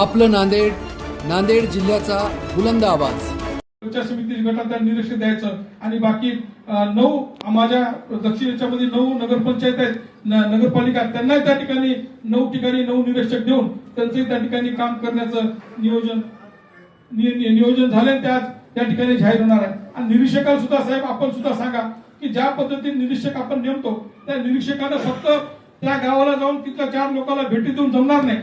आपलं नांदेड नांदेड जिल्ह्याचा बुलंद आवाज. पंचायत समिती गटात निरीक्षण द्यायचं आणि बाकी नऊ माझ्या दक्षिणेच्या मध्ये नऊ नगरपंचायत आहेत. न- नगरपालिका त्यांना त्यांनाही त्या ठिकाणी नऊ ठिकाणी नऊ निरीक्षक देऊन त्यांचंही त्या ठिकाणी काम करण्याचं नियोजन नियोजन झाले त्यात त्या ठिकाणी जाहीर होणार आहे. आणि निरीक्षकाला सुद्धा साहेब आपण सुद्धा सांगा की ज्या पद्धतीने निरीक्षक आपण नेमतो त्या निरीक्षकानं फक्त त्या गावाला जाऊन तिथल्या चार लोकांना भेटी देऊन जमणार नाही.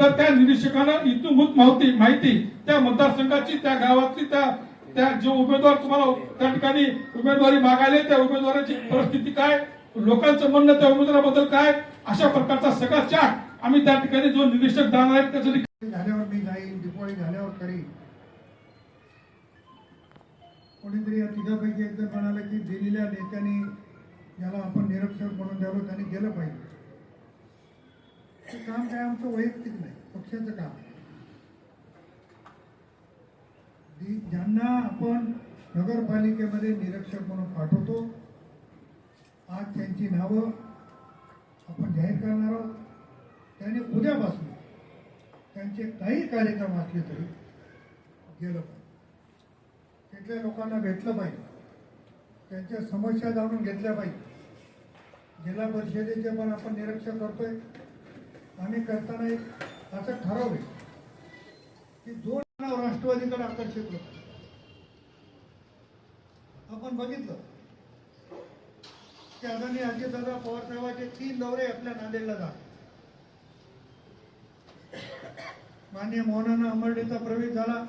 तर त्या निरीक्षकानं इतूभूत माहिती माहिती त्या मतदारसंघाची त्या गावातली त्या त्या जे उमेदवार तुम्हाला त्या ठिकाणी उमेदवारी मागायले त्या उमेदवाराची परिस्थिती काय? लोकांचं म्हणणं त्या उमेदवाराबद्दल काय? अशा प्रकारचा सगळा चाट आम्ही त्या ठिकाणी जो निरीक्षक जाणार आहे त्यासाठी झाल्यावर मी जाईन दिवाळी झाल्यावर करीन. कोणीतरी या तिघापैकी म्हणाले की दिलेल्या नेत्यांनी ज्याला आपण निरीक्षक म्हणून द्यावं त्याने गेलं पाहिजे. ते काम काय? आमचं वैयक्तिक नाही पक्षाचं काम. आहे. ज्यांना आपण नगरपालिकेमध्ये निरीक्षक म्हणून पाठवतो आज त्यांची नावं आपण जाहीर करणार आहोत. त्याने उद्यापासून त्यांचे काही कार्यक्रम असले तरी गेलं पाहिजे. तिथल्या लोकांना भेटलं पाहिजे. त्यांच्या समस्या जाणून घेतल्या पाहिजे. जिल्हा परिषदेचे पण आपण निरीक्षण करतोय. आम्ही करताना एक असं ठरवलं की दोन नाव राष्ट्रवादीकडे आकर्षित होत आपण बघितलं. की आदरणीय अजितदादा पवार साहेबांचे तीन दौरे आपल्या नांदेडला जात मान्य मोहनानं अंबर्डेचा प्रवेश झाला.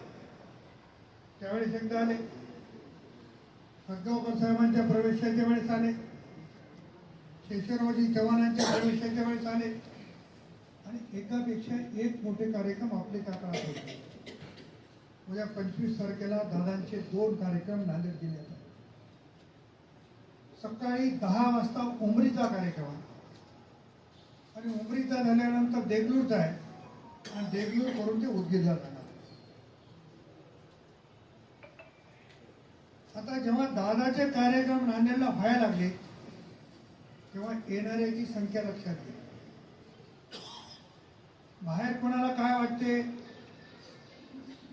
त्यावेळेस एकदा आले. हसगावकर साहेबांच्या प्रवेशाच्या वेळेस आले. शेषरावजी चव्हाणांच्या प्रवेशाच्या वेळेस आले. आणि एकापेक्षा एक मोठे कार्यक्रम आपले त्या काळात होते उद्या पंचवीस तारखेला दादांचे दोन कार्यक्रम नांदेड जिल्ह्यात. सकाळी दहा वाजता उमरीचा कार्यक्रम आहे. आणि उमरीचा झाल्यानंतर देगलूरचा आहे. आणि देगलूर करून ते उदगीरला जाणार. आता जेव्हा दादाचे कार्यक्रम नांदेडला व्हायला लागले तेव्हा येणाऱ्याची संख्या लक्षात घ्या. कोणाला काय वाटते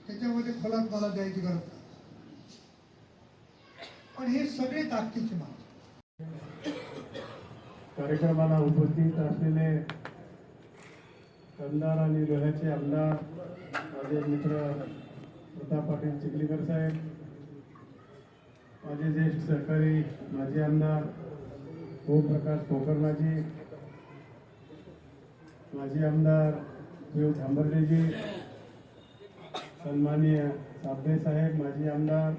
त्याच्यामध्ये फलक मला द्यायची गरज नाही. पण हे सगळे ताकदीचे माणसं कार्यक्रमाला उपस्थित असलेले आमदार आणि लोह्याचे आमदार माझे मित्र प्रताप पाटील चिखलीकर साहेब माझे ज्येष्ठ सहकारी माजी आमदार ओमप्रकाश कोकर्णाजी माजी आमदार देव थांबर्लेजी सन्माननीय साबदे साहेब माजी आमदार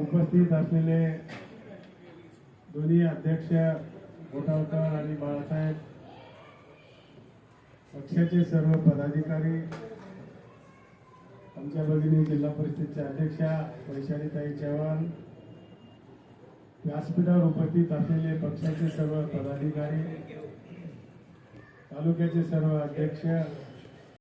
उपस्थित असलेले दोन्ही अध्यक्ष गोठावकर आणि बाळासाहेब पक्षाचे सर्व पदाधिकारी आमच्या भगिनी जिल्हा परिषदेच्या अध्यक्षा वैशालीताई चव्हाण व्यासपीठावर उपस्थित असलेले पक्षाचे सर्व पदाधिकारी तालुक्याचे सर्व अध्यक्ष